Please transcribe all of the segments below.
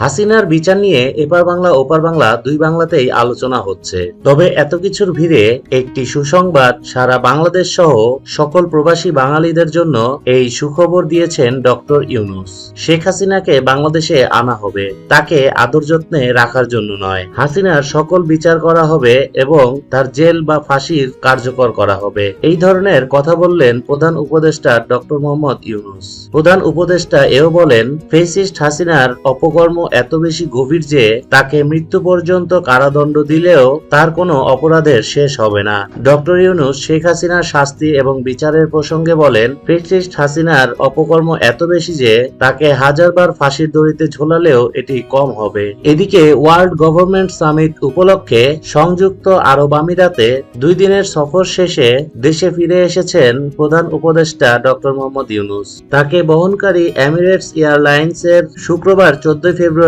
হাসিনার বিচার নিয়ে এপার বাংলা, ওপার বাংলা দুই বাংলাতেই আলোচনা হচ্ছে। তবে এত কিছুর ভিড়ে একটি সুসংবাদ সারা বাংলাদেশ সহ সকল প্রবাসী বাঙালিদের জন্য এই সুখবর দিয়েছেন ডক্টর ইউনুস। শেখ হাসিনাকে বাংলাদেশে আনা হবে, তাকে আদর যত্নে রাখার জন্য নয়। হাসিনার সকল বিচার করা হবে এবং তার জেল বা ফাঁসির কার্যকর করা হবে। এই ধরনের কথা বললেন প্রধান উপদেষ্টা ডক্টর মোহাম্মদ ইউনুস। প্রধান উপদেষ্টা এও বলেন, ফেসিস্ট হাসিনার অপকর্ম এত বেশি গভীর যে তাকে মৃত্যু পর্যন্ত কারাদণ্ড দিলেও তার কোনো অপরাধের শেষ হবে না। ডক্টর ইউনুস শেখ হাসিনার শাস্তি এবং বিচারের প্রসঙ্গে বলেন ফেসিস্ট হাসিনার অপকর্ম এত বেশি যে তাকে হাজারবার ফাঁসির দড়িতে ঝোলালেও এটি কম হবে। এদিকে ওয়ার্ল্ড গভর্নমেন্ট সামিট উপলক্ষে সংযুক্ত আরব আমিরাতে দুই দিনের সফর শেষে দেশে ফিরে এসেছেন প্রধান উপদেষ্টা ডক্টর মোহাম্মদ ইউনুস। তাকে বহনকারী এমিরেটস এয়ারলাইন্স এর শুক্রবার চোদ্দই ফেব্রুয়ারি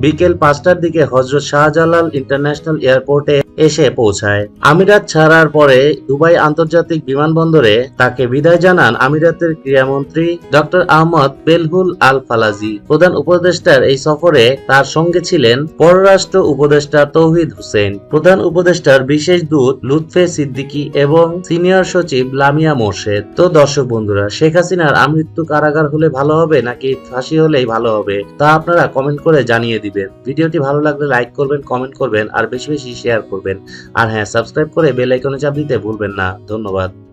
বিকেল পাঁচটার দিকে হজরত শাহজালাল ইন্টারন্যাশনাল এয়ারপোর্টে এসে পৌঁছায়। আমিরাত ছাড়ার পরে দুবাই আন্তর্জাতিক বিমানবন্দরে তাকে বিদায় জানান আমিরাতের ক্রীড়ামন্ত্রী ডক্টর আহমদ বেলহুল আল ফালাজি প্রধান উপদেষ্টার এই সফরে তার সঙ্গে ছিলেন পররাষ্ট্র উপদেষ্টা তৌহিদ হোসেন। প্রধান উপদেষ্টার বিশেষ দূত লুৎফে সিদ্দিকী এবং সিনিয়র সচিব লামিয়া মোর্শেদ। তো দর্শক বন্ধুরা, শেখ হাসিনার আমৃত্যু কারাগার হলে ভালো হবে নাকি ফাঁসি হলেই ভালো হবে তা আপনারা কমেন্ট করে জানিয়ে দিবেন। ভিডিওটি ভালো লাগলে লাইক করবেন, কমেন্ট করবেন আর বেশি বেশি শেয়ার করবেন। আর হ্যাঁ সাবস্ক্রাইব করে বেল আইকনে চাপ দিতে ভুলবেন না। ধন্যবাদ।